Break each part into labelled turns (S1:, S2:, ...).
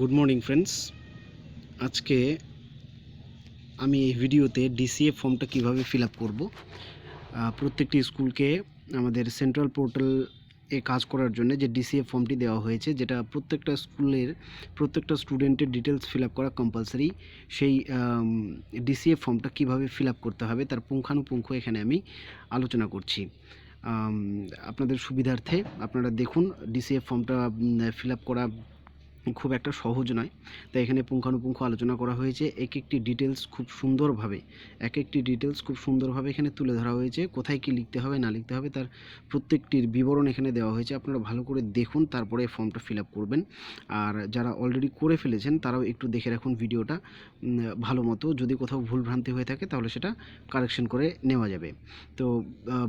S1: Good morning friends আজকে আমি এই ভিডিওতে ডিসিএ ফর্মটা কীভাবে ফিল আপ করব? প্রত্যেকটি স্কুলকে আমাদের সেন্ট্রাল পোর্টাল এ কাজ করার জন্য যে ডিসিএ ফর্মটি দেওয়া হয়েছে, যেটা প্রত্যেকটা স্কুলের প্রত্যেকটা স্টুডেন্টের ডিটেলস ফিল আপ করা কম্পালসারি সেই ডিসিএ ফর্মটা কীভাবে ফিল আপ করতে হবে, তার পুঙ্খানুপুঙ্খ এখানে আমি আলোচনা করছি। আপনাদের সুবিধার্থে আপনারা দেখুন ডিসিএফ ফর্মটা ফিল আপ করা খুব একটা সহজ নয়। তাই এখানে পুঙ্খানুপুঙ্খ আলোচনা করা হয়েছে। এক একটি ডিটেলস খুব সুন্দরভাবে, এক একটি ডিটেলস খুব সুন্দরভাবে এখানে তুলে ধরা হয়েছে। কোথায় কি লিখতে হবে, না লিখতে হবে, তার প্রত্যেকটির বিবরণ এখানে দেওয়া হয়েছে। আপনারা ভালো করে দেখুন, তারপরে ফর্মটা ফিল আপ করবেন। আর যারা অলরেডি করে ফেলেছেন, তারাও একটু দেখে রাখুন ভিডিওটা ভালো মতো। যদি কোথাও ভুলভ্রান্তি হয়ে থাকে, তাহলে সেটা কারেকশন করে নেওয়া যাবে। তো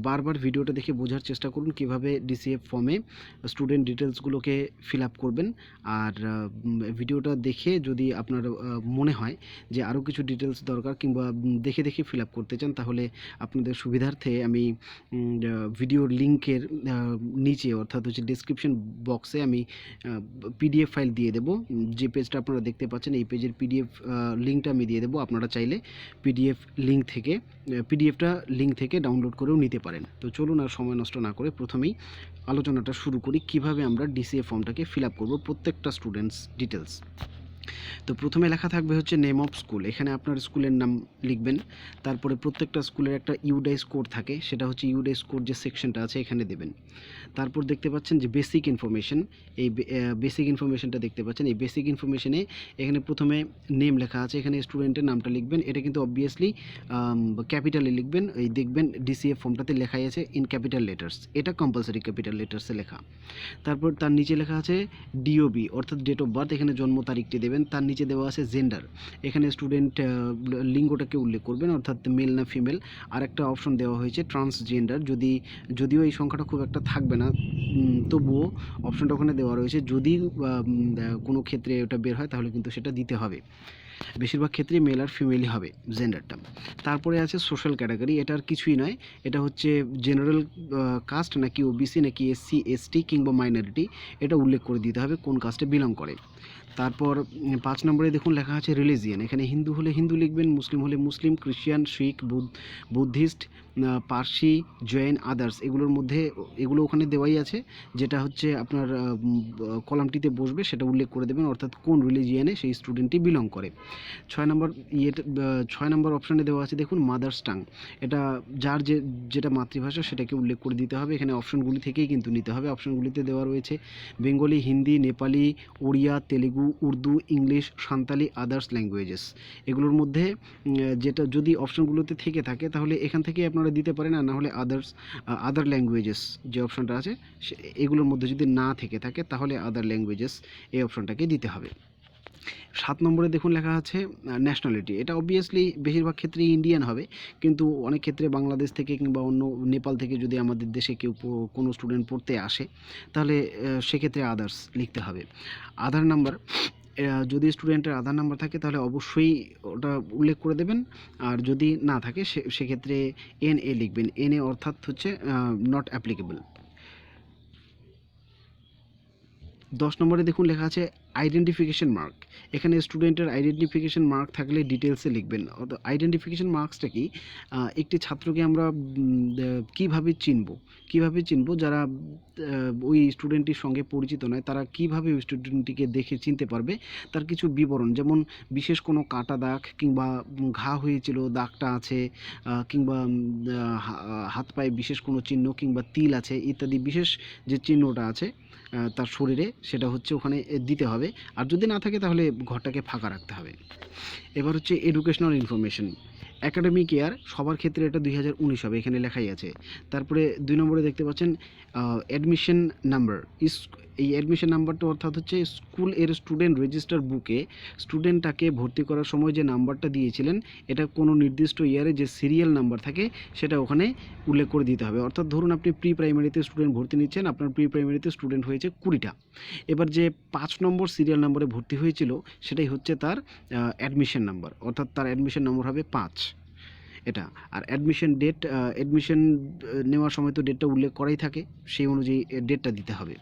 S1: বারবার ভিডিওটা দেখে বোঝার চেষ্টা করুন কীভাবে ডিসিএফ ফর্মে স্টুডেন্ট ডিটেলসগুলোকে ফিল আপ করবেন। আর ভিডিওটা দেখে যদি আপনার মনে হয় যে আরও কিছু ডিটেলস দরকার কিংবা দেখে দেখে ফিল আপ করতে চান, তাহলে আপনাদের সুবিধার্থে আমি ভিডিওর লিঙ্কের নিচে অর্থাৎ হচ্ছে ডিসক্রিপশন বক্সে আমি পিডিএফ ফাইল দিয়ে দেবো। যে পেজটা আপনারা দেখতে পাচ্ছেন, এই পেজের পিডিএফ লিঙ্কটা আমি দিয়ে দেবো। আপনারা চাইলে পিডিএফ লিঙ্ক থেকে পিডিএফটা লিঙ্ক থেকে ডাউনলোড করেও নিতে পারেন। তো চলুন আর সময় নষ্ট না করে প্রথমেই আলোচনাটা শুরু করি, কীভাবে আমরা ডিসিএ ফর্মটাকে ফিল আপ করব প্রত্যেকটা স্টুডেন্টস ডিটেলস তো প্রথমে লেখা থাকবে হচ্ছে নেম অফ স্কুল এখানে আপনার স্কুলের নাম লিখবেন, তারপরে প্রত্যেকটা স্কুলের একটা ইউডাইস কোড থাকে, সেটা হচ্ছে ইউডাইস কোড যে সেকশনটা আছে, এখানে দেবেন। তারপর দেখতে পাচ্ছেন যে বেসিক ইনফরমেশন এই বেসিক ইনফরমেশনটা দেখতে পাচ্ছেন। এই বেসিক ইনফরমেশনে এখানে প্রথমে নেম লেখা আছে। এখানে স্টুডেন্টের নামটা লিখবেন। এটা কিন্তু অবভিয়াসলি ক্যাপিটালে লিখবেন। এই দেখবেন ডিসিএফ ফর্মটাতে লেখাই আছে ইন ক্যাপিটাল লেটার্স এটা কম্পালসারি ক্যাপিটাল লেটার্সে লেখা। তারপর তার নিচে লেখা আছে ডিওবি অর্থাৎ ডেট অফ বার্থ এখানে জন্ম তারিখটি দেবেন। তার নিচে দেওয়া আছে জেন্ডার এখানে স্টুডেন্ট লিঙ্গটাকে উল্লেখ করবেন, অর্থাৎ মেল না ফিমেল আর একটা অপশন দেওয়া হয়েছে ট্রান্সজেন্ডার যদি, যদিও এই সংখ্যাটা খুব একটা থাকবে না। তবুও অপশানটা ওখানে দেওয়া রয়েছে। যদি কোনো ক্ষেত্রে ওটা বের হয় তাহলে কিন্তু সেটা দিতে হবে। বেশিরভাগ ক্ষেত্রেই মেল আর ফিমেলই হবে জেন্ডারটা তারপরে আছে সোশ্যাল ক্যাটাগরি এটার কিছুই নয়, এটা হচ্ছে জেনারেল কাস্ট নাকি ওবিসি নাকি এসসি এসটি কিংবা মাইনরিটি এটা উল্লেখ করে দিতে হবে কোন কাস্টে বিলং করে। তারপর পাঁচ নম্বরে দেখুন লেখা আছে রিলিজিয়ান এখানে হিন্দু হলে হিন্দু লিখবেন, মুসলিম হলে মুসলিম খ্রিস্টান শিখ, বুদ্ধ বুদ্ধিস্ট পার্সি, জৈন আদার্স এগুলোর মধ্যে, এগুলো ওখানে দেওয়াই আছে, যেটা হচ্ছে আপনার কলামটিতে বসবে, সেটা উল্লেখ করে দেবেন, অর্থাৎ কোন রিলিজিয়ানে সেই স্টুডেন্টটি বিলং করে। ছয় নম্বর আহ, ছয় নম্বর অপশানে দেওয়া আছে দেখুন মাদার্স টাং এটা যার যে যেটা মাতৃভাষা সেটাকে উল্লেখ করে দিতে হবে। এখানে অপশনগুলি থেকেই কিন্তু নিতে হবে। অপশনগুলিতে দেওয়া রয়েছে Bengali Hindi Nepali Odia Telugu Urdu English Santali others languages এগুলোর মধ্যে যেটা যদি অপশনগুলোতে থেকে থাকে তাহলে এখান থেকে আপনারা দিতে পারেন আর না হলে আদার্স আদার ল্যাঙ্গুয়েজেস যে অপশনটা আছে এগুলোর মধ্যে যদি না থেকে থাকে তাহলে আদার ল্যাঙ্গুয়েজেস এই অপশনটাকে দিতে হবে। সাত নম্বরে দেখুন লেখা আছে ন্যাশনালিটি এটা অবভিয়াসলি বেশিরভাগ ক্ষেত্রে ইন্ডিয়ান হবে, কিন্তু অনেক ক্ষেত্রে বাংলাদেশ থেকে কিংবা অন্য নেপাল থেকে যদি আমাদের দেশে কেউ কোনো স্টুডেন্ট পড়তে আসে, তাহলে সেক্ষেত্রে আদার্স লিখতে হবে। আধার নাম্বার যদি স্টুডেন্টের আধার নাম্বার থাকে, তাহলে অবশ্যই ওটা উল্লেখ করে দেবেন। আর যদি না থাকে, সে, সেক্ষেত্রে এন এ লিখবেন। এন এ অর্থাৎ হচ্ছে নট অ্যাপ্লিকেবল দশ নম্বরে দেখুন লেখা আছে আইডেন্টিফিকেশন মার্ক এখানে স্টুডেন্টের আইডেন্টিফিকেশন মার্ক থাকলে ডিটেলসে লিখবেন আইডেন্টিফিকেশন মার্কসটা কি? একটি ছাত্রকে আমরা কীভাবে চিনব? কীভাবে চিনব? যারা ওই স্টুডেন্টটির সঙ্গে পরিচিত নয়, তারা কীভাবে ওই স্টুডেন্টটিকে দেখে চিনতে পারবে? তার কিছু বিবরণ, যেমন বিশেষ কোনো কাটা দাগ কিংবা ঘা হয়েছিল, দাগটা আছে কিংবা হাত পায়ে বিশেষ কোনো চিহ্ন কিংবা তিল আছে ইত্যাদি বিশেষ যে চিহ্নটা আছে তার শরীরে, সেটা হচ্ছে ওখানে দিতে হবে। আর যদি না থাকে তাহলে ঘরটাকে ফাঁকা রাখতে হবে। এবার হচ্ছে এডুকেশনাল ইনফরমেশন একাডেমিক ইয়ার সবার ক্ষেত্রে এটা দুই হাজার উনিশ হবে, এখানে লেখাই আছে। তারপরে দুই নম্বরে দেখতে পাচ্ছেন অ্যাডমিশন নাম্বার এই অ্যাডমিশন নাম্বারটা অর্থাৎ হচ্ছে স্কুলের স্টুডেন্ট রেজিস্টার বুকে স্টুডেন্টটাকে ভর্তি করার সময় যে নাম্বারটা দিয়েছিলেন, এটা কোনো নির্দিষ্ট ইয়ারে যে সিরিয়াল নাম্বার থাকে, সেটা ওখানে উল্লেখ করে দিতে হবে। অর্থাৎ ধরুন আপনি প্রি প্রাইমারিতে স্টুডেন্ট ভর্তি নিচ্ছেন, আপনার প্রি প্রাইমারিতে স্টুডেন্ট হয়েছে কুড়িটা। এবার যে পাঁচ নম্বর সিরিয়াল নাম্বারে ভর্তি হয়েছিল, সেটাই হচ্ছে তার অ্যাডমিশন নাম্বার অর্থাৎ তার অ্যাডমিশন নম্বর হবে পাঁচ। এটা। আর অ্যাডমিশন ডেট অ্যাডমিশন নেওয়ার সময় তো ডেটটা উল্লেখ করাই থাকে, সেই অনুযায়ী ডেটটা দিতে হবে।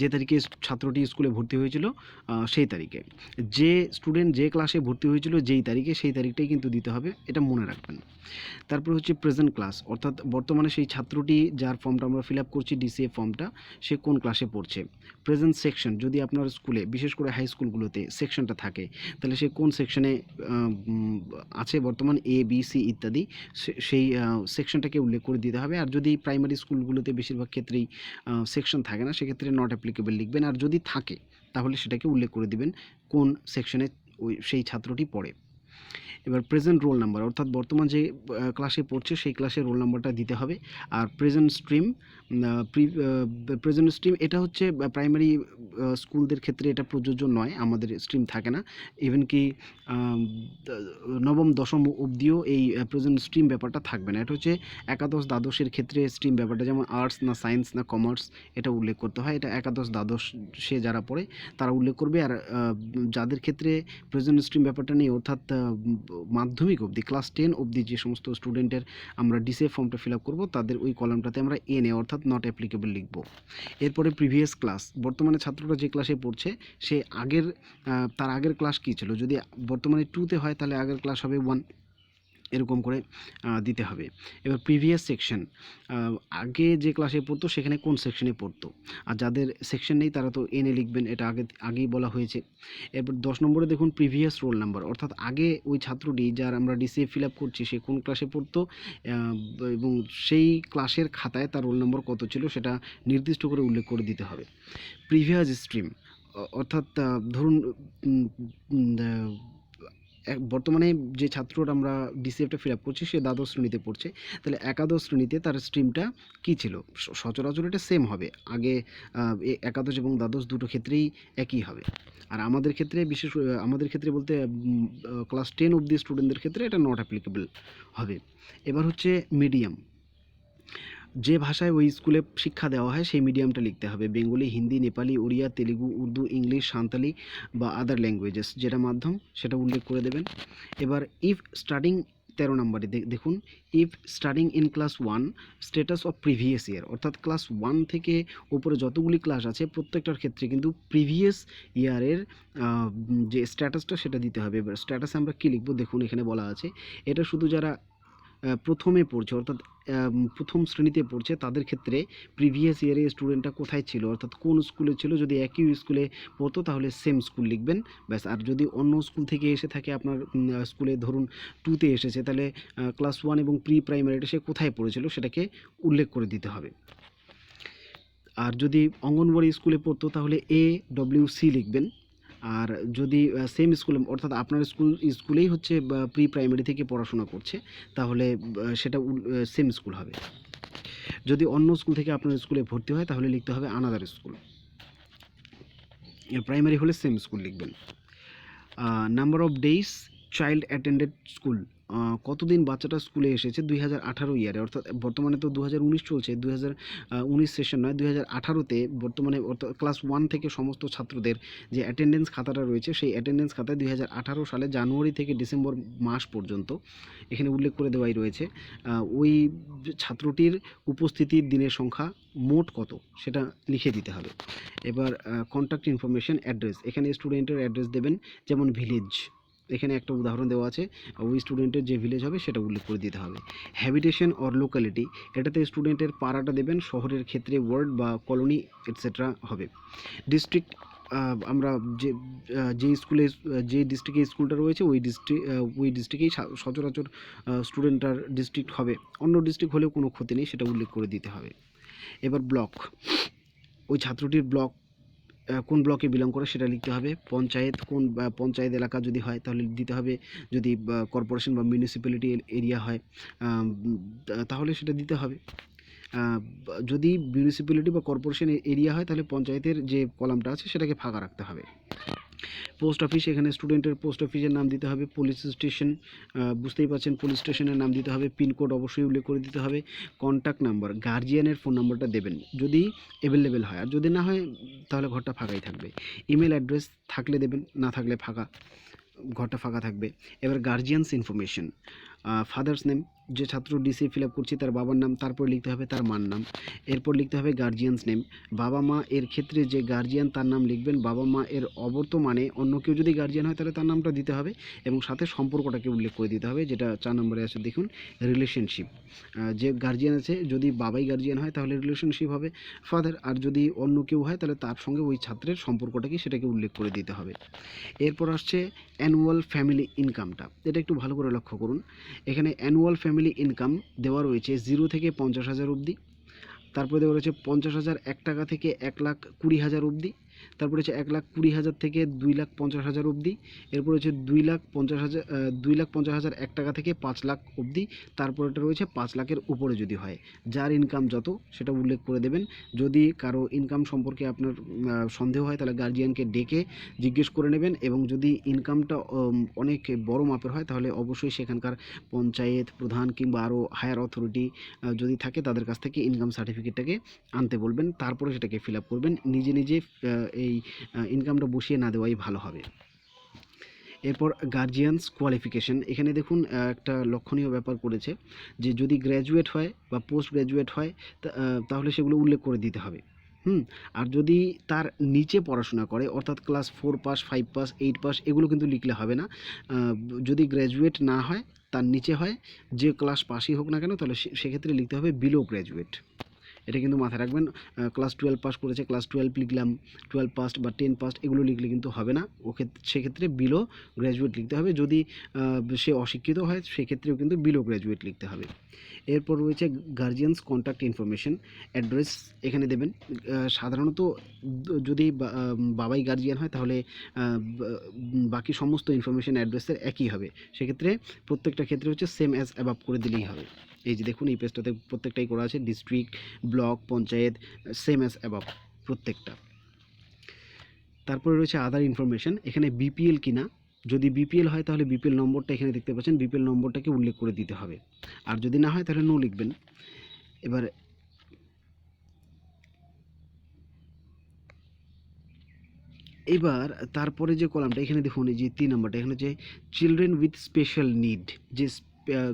S1: যে তারিখে ছাত্রটি স্কুলে ভর্তি হয়েছিল সেই তারিখে। যে স্টুডেন্ট যে ক্লাসে ভর্তি হয়েছিল, যেই তারিখে, সেই তারিখটাই কিন্তু দিতে হবে, এটা মনে রাখবেন। তারপর হচ্ছে প্রেজেন্ট ক্লাস অর্থাৎ বর্তমানে সেই ছাত্রটি যার ফর্মটা আমরা ফিল আপ করছি ডিসিএ ফর্মটা সে কোন ক্লাসে পড়ছে? প্রেজেন্ট সেকশন যদি আপনার স্কুলে, বিশেষ করে হাই স্কুলগুলোতে সেকশনটা থাকে, তাহলে সে কোন সেকশনে আছে বর্তমান এ বি সি ইত্যাদি সেই সেকশনটাকে উল্লেখ করে দিতে হবে। আর যদি প্রাইমারি স্কুলগুলোতে বেশিরভাগ ক্ষেত্রেই সেকশন থাকে না, সেক্ষেত্রে নট অ্যাপ্লিকেবল লিখবেন, আর যদি থাকে, তাহলে সেটাকে উল্লেখ করে দিবেন কোন সেকশনে ওই সেই ছাত্রটি পড়ে। এবার প্রেজেন্ট রোল নাম্বার অর্থাৎ বর্তমান যে ক্লাসে পড়ছে, সেই ক্লাসের রোল নাম্বারটা দিতে হবে। আর প্রেজেন্ট স্ট্রিম প্রেজেন্ট স্ট্রিম এটা হচ্ছে প্রাইমারি স্কুলদের ক্ষেত্রে এটা প্রযোজ্য নয়, আমাদের স্ট্রিম থাকে না। ইভেন কি নবম, দশম অবধিও এই প্রেজেন্ট স্ট্রিম ব্যাপারটা থাকবে না। এটা হচ্ছে একাদশ দ্বাদশের ক্ষেত্রে স্ট্রিম ব্যাপারটা, যেমন আর্টস না সায়েন্স না কমার্স এটা উল্লেখ করতে হয়। এটা একাদশ দ্বাদশ সে যারা পড়ে, তারা উল্লেখ করবে। আর যাদের ক্ষেত্রে প্রেজেন্ট স্ট্রিম ব্যাপারটা নেই, অর্থাৎ মাধ্যমিক অবধি ক্লাস টেন অবধি যে সমস্ত স্টুডেন্টের আমরা ডিসে ফর্মটা ফিল আপ করব, তাদের ওই কলামটাতে আমরা এনে অর্থাৎ নট অ্যাপ্লিকেবল লিখব। এরপরে প্রিভিয়াস ক্লাস বর্তমানে ছাত্ররা যে ক্লাসে পড়ছে, সে আগের তার আগের ক্লাস কী ছিল? যদি বর্তমানে টুতে হয়, তাহলে আগের ক্লাস হবে ওয়ান এরকম করে দিতে হবে। এবার প্রিভিয়াস সেকশন আগে যে ক্লাসে পড়তো সেখানে কোন সেকশনে পড়তো? আর যাদের সেকশন নেই তারা তো এনে লিখবেন, এটা আগে, আগেই বলা হয়েছে। এরপর দশ নম্বরে দেখুন প্রিভিয়াস রোল নাম্বার অর্থাৎ আগে ওই ছাত্রটি যার আমরা ডিসিএ ফিল আপ করছি, সে কোন ক্লাসে পড়তো? এবং সেই ক্লাসের খাতায় তার রোল নম্বর কত ছিল সেটা নির্দিষ্ট করে উল্লেখ করে দিতে হবে। প্রিভিয়াস স্ট্রিম অর্থাৎ ধরুন বর্তমানে যে ছাত্রর আমরা ডিসিএফটা ফিল আপ করছি, সে দ্বাদশ শ্রেণীতে পড়ছে। তাহলে একাদশ শ্রেণীতে তার স্ট্রিমটা কী ছিল? সচরাচর এটা সেম হবে। আগে একাদশ এবং দ্বাদশ দুটো ক্ষেত্রেই একই হবে। আর আমাদের ক্ষেত্রে, বিশেষ আমাদের ক্ষেত্রে বলতে ক্লাস টেন অবধি স্টুডেন্টদের ক্ষেত্রে এটা নট অ্যাপ্লিকেবল হবে। এবার হচ্ছে মিডিয়াম যে ভাষায় ওই স্কুলে শিক্ষা দেওয়া হয়, সেই মিডিয়ামটা লিখতে হবে। বেঙ্গলি, হিন্দি, নেপালি, ওড়িয়া, তেলেগু, উর্দু, ইংলিশ, সাঁওতালি বা আদার ল্যাঙ্গুয়েজেস যেটা মাধ্যম, সেটা উল্লেখ করে দেবেন। এবার ইফ স্টার্টিং তেরো নম্বরে দেখুন if starting in class one status of previous year অর্থাৎ ক্লাস ওয়ান থেকে উপরে যতগুলি ক্লাস আছে, প্রত্যেকটার ক্ষেত্রে কিন্তু প্রিভিয়াস ইয়ারের যে স্ট্যাটাসটা সেটা দিতে হবে। এবার স্ট্যাটাস আমরা কী লিখব? দেখুন, এখানে বলা আছে। এটা শুধু যারা প্রথমে পড়ছে, অর্থাৎ প্রথম শ্রেণীতে পড়ছে, তাদের ক্ষেত্রে প্রিভিয়াস ইয়ারে স্টুডেন্টটা কোথায় ছিল? অর্থাৎ, কোন স্কুলে ছিল? যদি একই স্কুলে পড়তো, তাহলে সেম স্কুল লিখবেন। ব্যাস, আর যদি অন্য স্কুল থেকে এসে থাকে, আপনার স্কুলে ধরুন টুতে এসেছে, তাহলে ক্লাস ওয়ান এবং প্রি প্রাইমারিটা সে কোথায় পড়েছিল, সেটাকে উল্লেখ করে দিতে হবে। আর যদি অঙ্গনওয়াড়ি স্কুলে পড়তো, তাহলে এ ডব্লিউ সি লিখবেন। আর যদি সেম স্কুলে অর্থাৎ আপনার স্কুল স্কুলেই হচ্ছে প্রি প্রাইমারি থেকে পড়াশোনা করছে, তাহলে সেটা সেম স্কুল হবে। যদি অন্য স্কুল থেকে আপনার স্কুলে ভর্তি হয়, তাহলে লিখতে হবে আনাদার স্কুল প্রাইমারি হলে সেম স্কুল লিখবেন। Number of days child attended school কতদিন বাচ্চাটা স্কুলে এসেছে? দুই হাজার আঠারো ইয়ারে। অর্থাৎ বর্তমানে তো দু হাজার উনিশ চলছে, দুই হাজার উনিশ সেশন নয়, দুই হাজার আঠারোতে বর্তমানে অর্থাৎ ক্লাস ওয়ান থেকে সমস্ত ছাত্রদের যে অ্যাটেন্ডেন্স খাতাটা রয়েছে, সেই অ্যাটেন্ডেন্স খাতায় দুই হাজার আঠারো সালে জানুয়ারি থেকে ডিসেম্বর মাস পর্যন্ত এখানে উল্লেখ করে দেওয়াই রয়েছে। ওই ছাত্রটির উপস্থিতির দিনের সংখ্যা মোট কত? সেটা লিখে দিতে হবে। এবার কন্ট্যাক্ট ইনফরমেশন অ্যাড্রেস এখানে স্টুডেন্টের অ্যাড্রেস দেবেন, যেমন ভিলেজ এখানে একটা উদাহরণ দেওয়া আছে। ওই স্টুডেন্টের যে ভিলেজ হবে সেটা উল্লেখ করে দিতে হবে। হ্যাবিটেশন অর লোকালিটি এটাতে স্টুডেন্টের পাড়াটা দেবেন, শহরের ক্ষেত্রে ওয়ার্ড বা কলোনি এটসেট্রা হবে। ডিস্ট্রিক্ট আমরা যে যে স্কুলে যে ডিস্ট্রিক্টে স্কুলটা রয়েছে, ওই ডিস্ট্রিক্ট ওই ডিস্ট্রিক্টেই সচরাচর স্টুডেন্টটার ডিস্ট্রিক্ট হবে। অন্য ডিস্ট্রিক্ট হলেও কোনো ক্ষতি নেই, সেটা উল্লেখ করে দিতে হবে। এবার ব্লক ওই ছাত্রটির ব্লক কোন ব্লকে বিলং করে সেটা লিখতে হবে। পঞ্চায়েত কোন পঞ্চায়েত এলাকা যদি হয় তাহলে দিতে হবে। যদি কর্পোরেশন বা মিউনিসিপ্যালিটি এরিয়া হয় তাহলে সেটা দিতে হবে। যদি মিউনিসিপ্যালিটি বা কর্পোরেশন এরিয়া হয় তাহলে পঞ্চায়েতের যে কলামটা আছে সেটাকে ফাঁকা রাখতে হবে। পোস্ট অফিস, এখানে স্টুডেন্টের পোস্ট অফিসের নাম দিতে হবে, পুলিশ স্টেশন বুঝতেই পারছেন, পুলিশ স্টেশনের নাম দিতে হবে পিনকোড অবশ্যই উল্লেখ করে দিতে হবে কন্ট্যাক্ট নাম্বার গার্জিয়ানের ফোন নাম্বারটা দেবেন, যদি অ্যাভেলেবেল হয়, আর যদি না হয়, তাহলে ঘরটা ফাঁকাই থাকবে ইমেল অ্যাড্রেস থাকলে দেবেন, না থাকলে ফাঁকা, ঘরটা ফাঁকা থাকবে, এবার গার্জিয়ানস ইনফরমেশন ফাদার্স নেম যে ছাত্র ডিসি ফিল আপ করছি, তার বাবার নাম, তারপর লিখতে হবে তার মার নাম, এরপর লিখতে হবে গার্জিয়ানস নেম বাবা মা এর ক্ষেত্রে যে গার্জিয়ান তার নাম লিখবেন, বাবা মা এর অবর্তমানে অন্য কেউ যদি গার্জিয়ান হয়, তাহলে তার নামটা দিতে হবে, এবং সাথে সম্পর্কটাকে উল্লেখ করে দিতে হবে, যেটা চার নম্বরে আছে, দেখুন রিলেশনশিপ যে গার্জিয়ান আছে, যদি বাবাই গার্জিয়ান হয়, তাহলে রিলেশনশিপ হবে ফাদার আর যদি অন্য কেউ হয়, তাহলে তার সঙ্গে ওই ছাত্রের সম্পর্কটা কি সেটাকে উল্লেখ করে দিতে হবে, এরপর আসছে অ্যানুয়াল ফ্যামিলি ইনকামটা এটা একটু ভালো করে লক্ষ্য করুন এখানে অ্যানুয়াল ফ্যামিলি ইনকাম দেওয়া রয়েছে জিরো থেকে পঞ্চাশ হাজার অবধি। তারপরে দেওয়া রয়েছে পঞ্চাশ হাজার এক টাকা থেকে এক লাখ কুড়ি হাজার অবধি। তারপরে হচ্ছে এক লাখ কুড়ি হাজার থেকে দুই লাখ পঞ্চাশ হাজার অবধি। এরপর হচ্ছে দুই লাখ পঞ্চাশ হাজার দুই লাখ পঞ্চাশ হাজার এক টাকা থেকে পাঁচ লাখ অবধি। তারপর এটা রয়েছে পাঁচ লাখের উপরে যদি হয়। যার ইনকাম যত, সেটা উল্লেখ করে দেবেন। যদি কারও ইনকাম সম্পর্কে আপনার সন্দেহ হয়, তাহলে গার্জিয়ানকে ডেকে জিজ্ঞেস করে নেবেন এবং যদি ইনকামটা অনেক বড় মাপের হয়, তাহলে অবশ্যই সেখানকার পঞ্চায়েত প্রধান কিংবা আরও হায়ার অথরিটি যদি থাকে, তাদের কাছ থেকে ইনকাম সার্টিফিকেটটাকে আনতে বলবেন। তারপরে সেটাকে ফিল আপ করবেন। নিজে নিজে এই ইনকামটা বসিয়ে না দেওয়াই ভালো হবে। এরপর গার্জিয়ানস কোয়ালিফিকেশন এখানে দেখুন একটা লক্ষণীয় ব্যাপার করেছে যে যদি গ্র্যাজুয়েট হয় বা পোস্ট গ্র্যাজুয়েট হয় তাহলে সেগুলো উল্লেখ করে দিতে হবে। হুম, আর যদি তার নিচে পড়াশোনা করে, অর্থাৎ class four pass five pass eight pass এগুলো কিন্তু লিখলে হবে না। যদি গ্র্যাজুয়েট না হয়, তার নিচে হয়, যে ক্লাস পাসই হোক না কেন, তাহলে সেক্ষেত্রে লিখতে হবে বিলো গ্র্যাজুয়েট এটা কিন্তু মাথায় রাখবেন ক্লাস টুয়েলভ পাস করেছে ক্লাস টুয়েলভ লিখলাম টুয়েলভ পাস্ট বা টেন পাস্ট এগুলো লিখলে কিন্তু হবে না। ওকে সেক্ষেত্রে বিলো গ্র্যাজুয়েট লিখতে হবে। যদি সে অশিক্ষিত হয়, সেক্ষেত্রেও কিন্তু বিলো গ্র্যাজুয়েট লিখতে হবে। এরপর রয়েছে গার্জিয়ানস কন্ট্যাক্ট ইনফরমেশন অ্যাড্রেস এখানে দেবেন। সাধারণত যদি বাবাই গার্জিয়ান হয়, তাহলে বাকি সমস্ত ইনফরমেশন অ্যাড্রেসের একই হবে। সেক্ষেত্রে প্রত্যেকটা ক্ষেত্রে হচ্ছে সেম অ্যাজ অ্যাবাভ করে দিলেই হবে। এই যে দেখুন, এই পেজটাতে প্রত্যেকটাই করা আছে district block panchayat same as above প্রত্যেকটা। তারপরে রয়েছে আদার ইনফরমেশন এখানে বিপিএল কিনা? যদি বিপিএল হয়, তাহলে বিপিএল নম্বরটা এখানে দেখতে পাচ্ছেন বিপিএল নম্বরটাকে উল্লেখ করে দিতে হবে। আর যদি না হয়, তাহলে নো লিখবেন। এবার এবার তারপরে যে কলামটা, এখানে দেখুন, এই যে তিন নম্বরটা, এখানে যে চিলড্রেন উইথ স্পেশাল নিড যে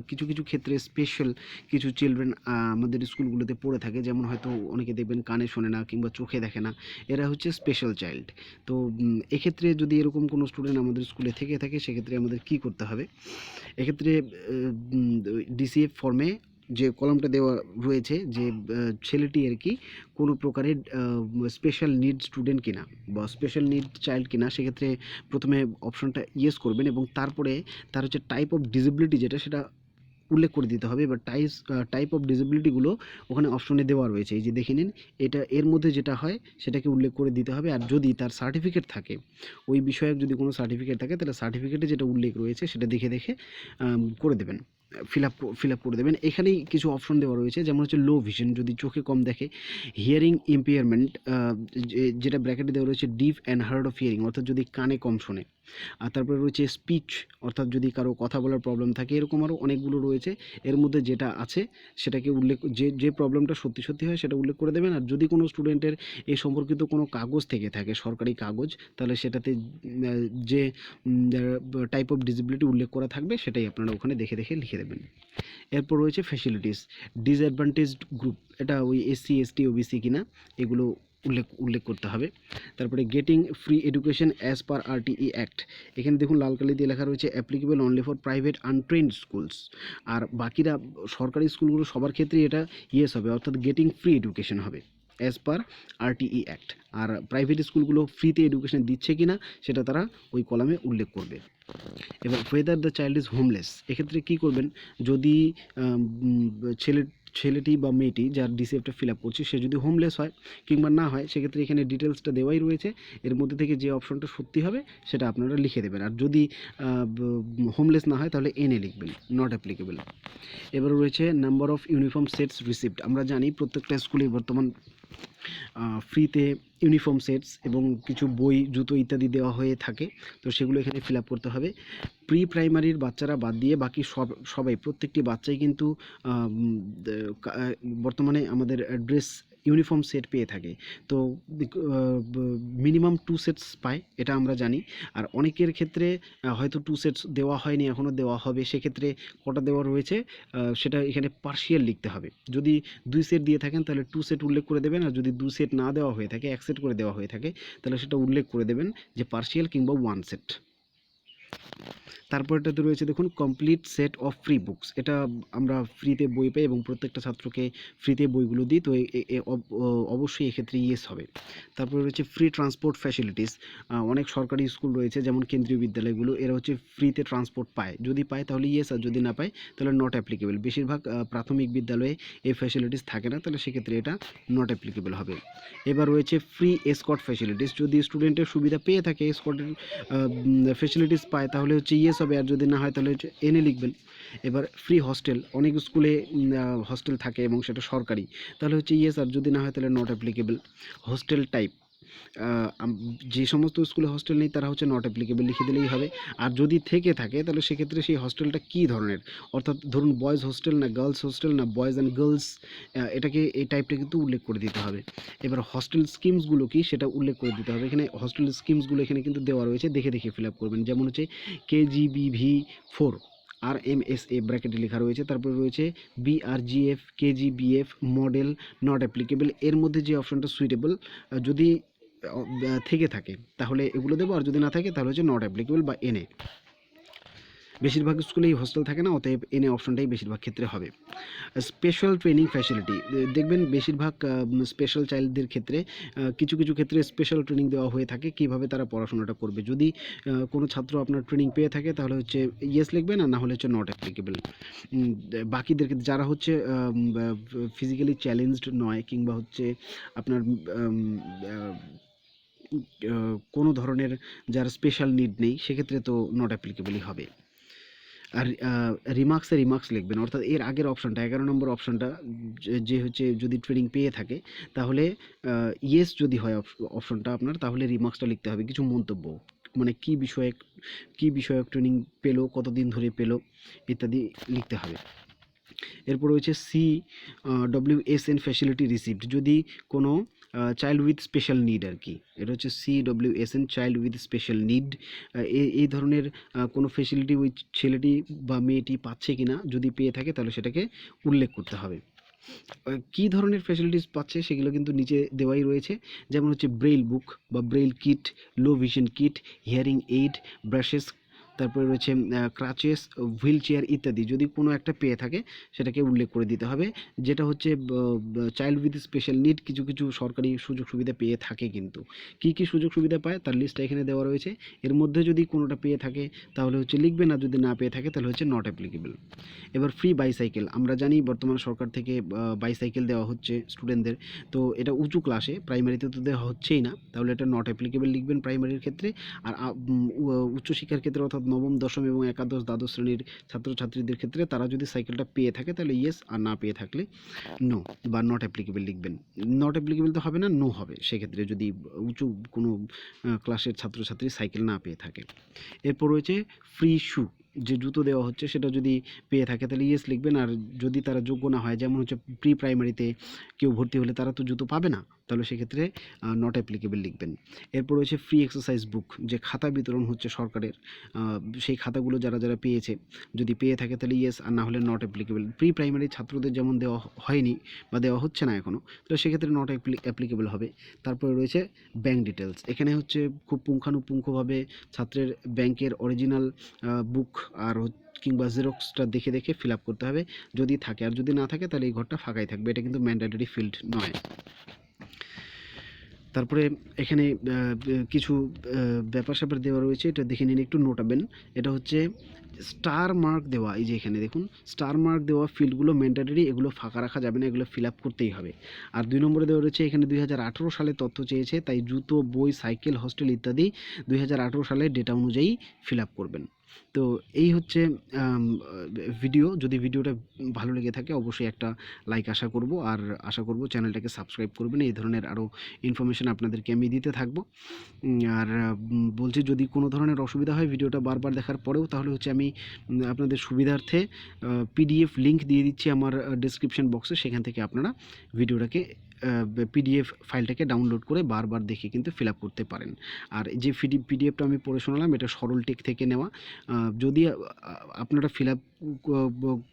S1: কিছু কিছু ক্ষেত্রে স্পেশাল কিছু চিলড্রেন আমাদের স্কুলগুলোতে পড়ে থাকে। যেমন হয়তো অনেকে দেখবেন কানে শোনে না কিংবা চোখে দেখে না। এরা হচ্ছে স্পেশাল চাইল্ড তো এক্ষেত্রে যদি এরকম কোনো স্টুডেন্ট আমাদের স্কুলে থেকে থাকে, সেক্ষেত্রে আমাদের কি করতে হবে? এক্ষেত্রে ডিসিএফ ফর্মে যে কলমটা দেওয়া রয়েছে যে ছেলেটি আর কি কোনো প্রকারের স্পেশাল নিড স্টুডেন্ট কিনা বা স্পেশাল নিড চাইল্ড কিনা, সেক্ষেত্রে প্রথমে অপশনটা ইয়েস করবেন এবং তারপরে তার হচ্ছে টাইপ অফ ডিসেবিলিটি যেটা সেটা উল্লেখ করে দিতে হবে। এবার টাইপস টাইপ অফ ডিসেবিলিটিগুলো ওখানে অপশনে দেওয়া রয়েছে। এই যে দেখে নিন, এটা এর মধ্যে যেটা হয় সেটাকে উল্লেখ করে দিতে হবে। আর যদি তার সার্টিফিকেট থাকে, ওই বিষয়ক যদি কোনো সার্টিফিকেট থাকে, তাহলে সার্টিফিকেটে যেটা উল্লেখ রয়েছে সেটা দেখে দেখে করে দেবেন। ফিল আপ ফিল আপ করে দেবেন। এখানেই কিছু অপশন দেওয়া রয়েছে, যেমন হচ্ছে লো ভিশন যদি চোখে কম দেখে হিয়ারিং ইম্পেয়ারমেন্ট যেটা ব্র্যাকেটে দেওয়া রয়েছে deaf and hard of hearing অর্থাৎ যদি কানে কম শোনে। আর তারপরে রয়েছে স্পিচ অর্থাৎ যদি কারও কথা বলার প্রবলেম থাকে, এরকম আরও অনেকগুলো রয়েছে। এর মধ্যে যেটা আছে, সেটাকে উল্লেখ, যে যে প্রবলেমটা সত্যি সত্যি হয়, সেটা উল্লেখ করে দেবেন। আর যদি কোনো স্টুডেন্টের এই সম্পর্কিত কোনো কাগজ থেকে থাকে, সরকারি কাগজ, তাহলে সেটাতে যে টাইপ অফ ডিসেবিলিটি উল্লেখ করা থাকবে, সেটাই আপনারা ওখানে দেখে দেখে লিখে দেবেন। এরপর রয়েছে ফ্যাসিলিটিস ডিসঅ্যাডভান্টেজড গ্রুপ এটা ওই এসসি এসটি ওবিসি কিনা, এগুলো উল্লেখ উল্লেখ করতে হবে। তারপরে getting free education as per RTE act এখানে দেখুন লাল কালি দিয়ে লেখা রয়েছে applicable only for private untrained schools আর বাকিরা সরকারি স্কুলগুলো সবার ক্ষেত্রেই এটা ইয়েস হবে, অর্থাৎ গেটিং ফ্রি এডুকেশন হবে। অ্যাজ পার আরটিই অ্যাক্ট আর প্রাইভেট স্কুলগুলো ফ্রিতে এডুকেশন দিচ্ছে কি না সেটা তারা ওই কলামে উল্লেখ করবে। এবার whether the child is homeless এক্ষেত্রে কী করবেন? যদি ছেলে, ছেলেটি বা মেয়েটি যার ডিসিএফটা ফিল আপ করছে, সে যদি হোমলেস হয় কিংবা না হয়, সেক্ষেত্রে এখানে ডিটেলসটা দেওয়াই রয়েছে। এর মধ্যে থেকে যে অপশনটা সত্যি হবে, সেটা আপনারা লিখে দেবেন। আর যদি হোমলেস না হয়, তাহলে এনে লিখবেন নট অ্যাপ্লিকেবল এবার রয়েছে number of uniform sets receipt আমরা জানি প্রত্যেকটা স্কুলে বর্তমান ফ্রিতে ইউনিফর্ম সেটস এবং কিছু বই, জুতো ইত্যাদি দেওয়া হয়ে থাকে। তো সেগুলো এখানে ফিল করতে হবে। প্রি প্রাইমারির বাচ্চারা বাদ দিয়ে বাকি সব, সবাই, প্রত্যেকটি বাচ্চাই কিন্তু বর্তমানে আমাদের ড্রেস ইউনিফর্ম সেট পেয়ে থাকে। তো মিনিমাম টু সেটস পায়, এটা আমরা জানি। আর অনেকের ক্ষেত্রে হয়তো টু সেটস দেওয়া হয়নি এখনও দেওয়া হবে। সেক্ষেত্রে কটা দেওয়া রয়েছে সেটা এখানে পার্শিয়াল লিখতে হবে। যদি দুই সেট দিয়ে থাকেন, তাহলে টু সেট উল্লেখ করে দেবেন। আর যদি দু সেট না দেওয়া হয়ে থাকে, এক সেট করে দেওয়া হয়ে থাকে, তাহলে সেটা উল্লেখ করে দেবেন যে পার্শিয়াল কিংবা ওয়ান সেট তারপরটাতে রয়েছে দেখুন complete set of free books এটা আমরা ফ্রিতে বই পাই এবং প্রত্যেকটা ছাত্রকে ফ্রিতে বইগুলো দিই, তো অবশ্যই এক্ষেত্রে ইয়েস হবে। তারপরে রয়েছে ফ্রি ট্রান্সপোর্ট ফ্যাসিলিটিস অনেক সরকারি স্কুল রয়েছে, যেমন কেন্দ্রীয় বিদ্যালয়গুলো, এরা হচ্ছে ফ্রিতে ট্রান্সপোর্ট পায়। যদি পায় তাহলে ইয়েস আর যদি না পায় তাহলে নট অ্যাপ্লিকেবল বেশিরভাগ প্রাথমিক বিদ্যালয়ে এই ফ্যাসিলিটিস থাকে না, তাহলে সেক্ষেত্রে এটা নট অ্যাপ্লিকেবল হবে। এবার রয়েছে ফ্রি এসকট ফ্যাসিলিটিস যদি স্টুডেন্টের সুবিধা পেয়ে থাকে এসকটের ফ্যাসিলিটিস পায় তাহলে হচ্ছে ইয়েস হবে। আর যদি না হয়, তাহলে হচ্ছে এনে লিখবেন। এবার ফ্রি হস্টেল অনেক স্কুলে হস্টেল থাকে এবং সেটা সরকারি। তাহলে হচ্ছে ইয়েস আর যদি না হয়, তাহলে নট অ্যাপ্লিকেবল হস্টেল টাইপ যে সমস্ত স্কুলে হস্টেল নেই, তারা হচ্ছে নট অ্যাপ্লিকেবল লিখে দিলেই হবে। আর যদি থেকে থাকে, তাহলে সেক্ষেত্রে সেই হস্টেলটা কী ধরনের? অর্থাৎ ধরুন বয়েজ হোস্টেল না গার্লস হোস্টেল না বয়েজ অ্যান্ড গার্লস এটাকে এই টাইপটা কিন্তু উল্লেখ করে দিতে হবে। এবার হস্টেল স্কিমসগুলো কি, সেটা উল্লেখ করে দিতে হবে। এখানে হস্টেল স্কিমসগুলো এখানে কিন্তু দেওয়া রয়েছে, দেখে দেখে ফিল আপ করবেন। যেমন হচ্ছে KGBV four R M S A ব্র্যাকেটে লেখা রয়েছে। তারপরে রয়েছে BRGF KGBF model not applicable এর মধ্যে যে অপশনটা সুইটেবল যদি থেকে থাকে। তাহলে এগুলো দেবো, আর যদি না থাকে, তাহলে হচ্ছে নট অ্যাপ্লিকেবল বা এনএ বেশিরভাগ স্কুলেই হোস্টেল থাকে না, অতএব এনএ অপশনটাই বেশিরভাগ ক্ষেত্রে হবে। স্পেশাল ট্রেনিং ফ্যাসিলিটি দেখবেন বেশিরভাগ স্পেশাল চাইল্ডদের ক্ষেত্রে কিছু কিছু ক্ষেত্রে স্পেশাল ট্রেনিং দেওয়া হয়ে থাকে, কীভাবে তারা পড়াশোনাটা করবে। যদি কোনো ছাত্র আপনার ট্রেনিং পেয়ে থাকে, তাহলে হচ্ছে ইয়েস লিখবেন আর না হলে হচ্ছে নট অ্যাপ্লিকেবল বাকিদের ক্ষেত্রে যারা হচ্ছে ফিজিক্যালি চ্যালেঞ্জড নয়, কিংবা হচ্ছে আপনার কোনো ধরনের যার স্পেশাল নিড নেই, সেক্ষেত্রে তো নট অ্যাপ্লিকেবলই হবে। আর রিমার্কসে রিমার্কস লিখবেন, অর্থাৎ এর আগের অপশনটা এগারো নম্বর অপশনটা যে- হচ্ছে যদি ট্রেনিং পেয়ে থাকে, তাহলে ইয়েস যদি হয় অপশনটা আপনার, তাহলে রিমার্কসটা লিখতে হবে। কিছু মন্তব্য মানে কি বিষয়ে কি বিষয়ক ট্রেনিং পেল, কতদিন ধরে পেল, ইত্যাদি লিখতে হবে। এরপর রয়েছে C W S N facility received যদি কোনো চাইল্ড উইথ স্পেশাল নিড আর কি। এটা হচ্ছে C W S N child with special need এই ধরনের কোনো ফেসিলিটি ওই ছেলেটি বা মেয়েটি পাচ্ছে কি না যদি পেয়ে থাকে, তাহলে সেটাকে উল্লেখ করতে হবে। কী ধরনের ফ্যাসিলিটিস পাচ্ছে সেগুলো কিন্তু নিচে দেওয়াই রয়েছে। যেমন হচ্ছে ব্রেইল বুক বা braille kit low vision kit hearing aid brushes তারপরে রয়েছে ক্রাচেস হুইল চেয়ার ইত্যাদি। যদি কোনো একটা পেয়ে থাকে, সেটাকে উল্লেখ করে দিতে হবে। যেটা হচ্ছে চাইল্ড উইথ স্পেশাল নিড কিছু কিছু সরকারি সুযোগ সুবিধা পেয়ে থাকে কিন্তু। কী কী সুযোগ সুবিধা পায়? তার লিস্টটা এখানে দেওয়া রয়েছে। এর মধ্যে যদি কোনোটা পেয়ে থাকে, তাহলে হচ্ছে লিখবে না। যদি না পেয়ে থাকে, তাহলে হচ্ছে নট অ্যাপ্লিকেবল এবার ফ্রি বাইসাইকেল আমরা জানি বর্তমান সরকার থেকে বাইসাইকেল দেওয়া হচ্ছে স্টুডেন্টদের তো এটা উঁচু ক্লাসে প্রাইমারিতে তো দেওয়া হচ্ছেই না। তাহলে এটা নট অ্যাপ্লিকেবল লিখবেন প্রাইমারির ক্ষেত্রে। আর উচ্চশিক্ষার ক্ষেত্রে অর্থাৎ নবম, দশম এবং একাদশ দ্বাদশ শ্রেণির ছাত্রছাত্রীদের ক্ষেত্রে তারা যদি সাইকেলটা পেয়ে থাকে, তাহলে ইয়েস আর না পেয়ে থাকলে নো বা নট অ্যাপ্লিকেবল লিখবেন। নট অ্যাপ্লিকেবল তো হবে না নো হবে। সেক্ষেত্রে যদি উঁচু কোনো ক্লাসের ছাত্রছাত্রী সাইকেল না পেয়ে থাকে। এরপর রয়েছে ফ্রি শু যে জুতো দেওয়া হচ্ছে, সেটা যদি পেয়ে থাকে, তাহলে ইয়েস লিখবেন। আর যদি তারা যোগ্য না হয়, যেমন হচ্ছে প্রি প্রাইমারিতে কেউ ভর্তি হলে তারা তো জুতো পাবে না। তাহলে সেক্ষেত্রে নট অ্যাপ্লিকেবল লিখবেন। এরপর রয়েছে ফ্রি এক্সারসাইজ বুক যে খাতা বিতরণ হচ্ছে সরকারের। সেই খাতাগুলো যারা যারা পেয়েছে, যদি পেয়ে থাকে তাহলে ইয়েস আর না হলে নট অ্যাপ্লিকেবল প্রি প্রাইমারি ছাত্রদের যেমন দেওয়া হয়নি বা দেওয়া হচ্ছে না এখনও তো সেক্ষেত্রে নট অ্যাপ্লিকেবল হবে। তারপরে রয়েছে ব্যাঙ্ক ডিটেলস এখানে হচ্ছে খুব পুঙ্খানুপুঙ্খভাবে ছাত্রের ব্যাংকের অরিজিনাল বুক আর কিংবা জেরক্সটা দেখে দেখে ফিল করতে হবে। যদি থাকে আর যদি না থাকে তাহলে এই ঘরটা ফাঁকাই থাকবে। এটা কিন্তু ম্যান্ডেটরি ফিল্ড নয়। তারপরে এখানে কিছু ব্যাপার স্যাপার দেওয়া রয়েছে, এটা দেখে নিন, একটু নোটাবেন এটা হচ্ছে স্টার মার্ক দেওয়া, এই যে এখানে দেখুন স্টার মার্ক দেওয়া ফিল্ডগুলো ম্যান্ডেটরি এগুলো ফাঁকা রাখা যাবে না, এগুলো ফিল আপ করতেই হবে। আর দুই নম্বরে দেওয়া রয়েছে, এখানে দুই হাজার আঠেরো সালে তথ্য চেয়েছে, তাই জুতো, বই, সাইকেল হস্টেল ইত্যাদি দু হাজার আঠেরো সালের ডেটা অনুযায়ী ফিল আপ করবেন। তো এই হচ্ছে ভিডিও যদি ভিডিওটা ভালো লেগে থাকে, অবশ্যই একটা লাইক আশা করব। আর আশা করব চ্যানেলটাকে সাবস্ক্রাইব করবেন। এই ধরনের আরও ইনফরমেশন আপনাদেরকে আমি দিতে থাকব। আর বলছি যদি কোনো ধরনের অসুবিধা হয় ভিডিওটা বারবার দেখার পরেও, তাহলে হচ্ছে আমি আপনাদের সুবিধার্থে পিডিএফ লিংক দিয়ে দিচ্ছি আমার ডেসক্রিপশন বক্সে সেখান থেকে আপনারা ভিডিওটাকে পিডিএফ ফাইলটাকে ডাউনলোড করে বারবার দেখে কিন্তু ফিল করতে পারেন। আর যে পিডিএফটা আমি পড়ে শোনালাম, এটা সরল টেক থেকে নেওয়া। যদি আপনারা ফিল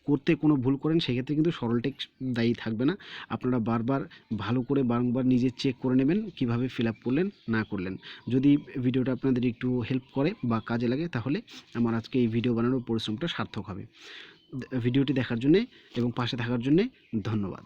S1: করতে কোনো ভুল করেন, সেক্ষেত্রে কিন্তু সরল টেক দায়ী থাকবে না। আপনারা বারবার ভালো করে বারংবার নিজে চেক করে নেবেন, কীভাবে ফিল করলেন, না করলেন। যদি ভিডিওটা আপনাদের একটু হেল্প করে বা কাজে লাগে, তাহলে আমার আজকে এই ভিডিও বানানোর পরিশ্রমটা সার্থক হবে। ভিডিওটি দেখার জন্যে এবং পাশে থাকার জন্যে ধন্যবাদ।